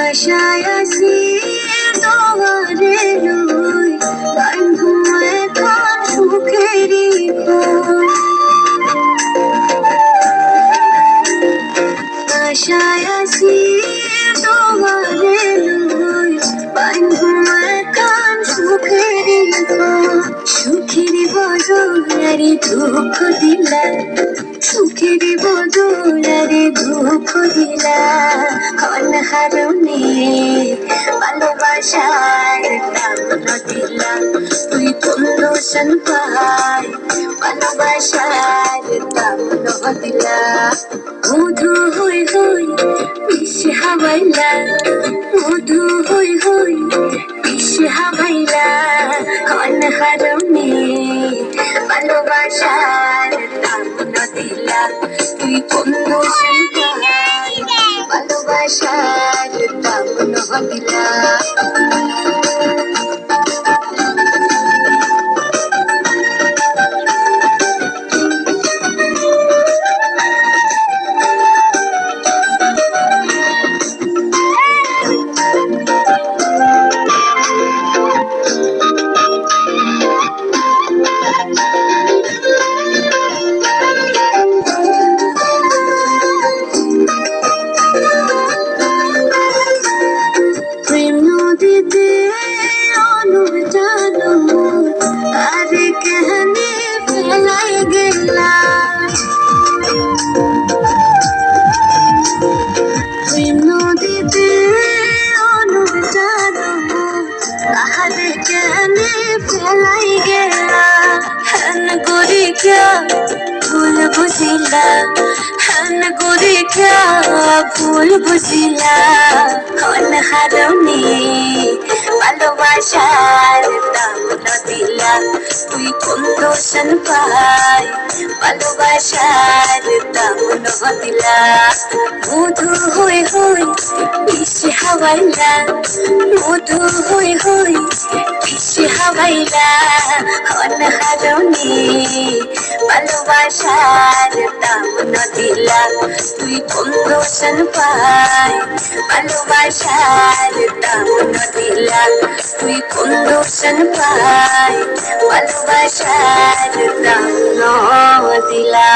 আশায় আছি তোমারে লই বন্ধু এখন সুখেরই আশায় আছি তোমারে লই বন্ধু এখন সুখেরই ঘর। সুখের বদলারে দুঃখ দিলা সুখের বদলারে দুঃখ দিলা কন হারনে ভালোবাসার দাম দিলা তুই রোশন পাই ভালোবাসার দাম দিলা মধু হই হই মিশে হাওয়াইলা মধু হই হই মিশে হাওয়াইলা কন হারমে ভালোবাসার আগুন দিলা। তুই কোন ভালোবাসার আগুন দিলা। চলাই গেলা, হান গুড়ি খ্যা ভুল বুঝিলা, হান গুড়ি ভালোবাসার দাম না তুই কোন দোষণ পাই ভালোবাসার দাম না মধু হয়ে হয়ে বিষ হাওয়াইলা, মধু হয়ে হয়ে হাওয়াইলা কোন হারনে ভালোবাসার দাম দিলা। তুই কোন রোশন পাই ভালোবাসার দাম দিলা। তুই কোন রোশন পাই ভালোবাসার দাম দিলা।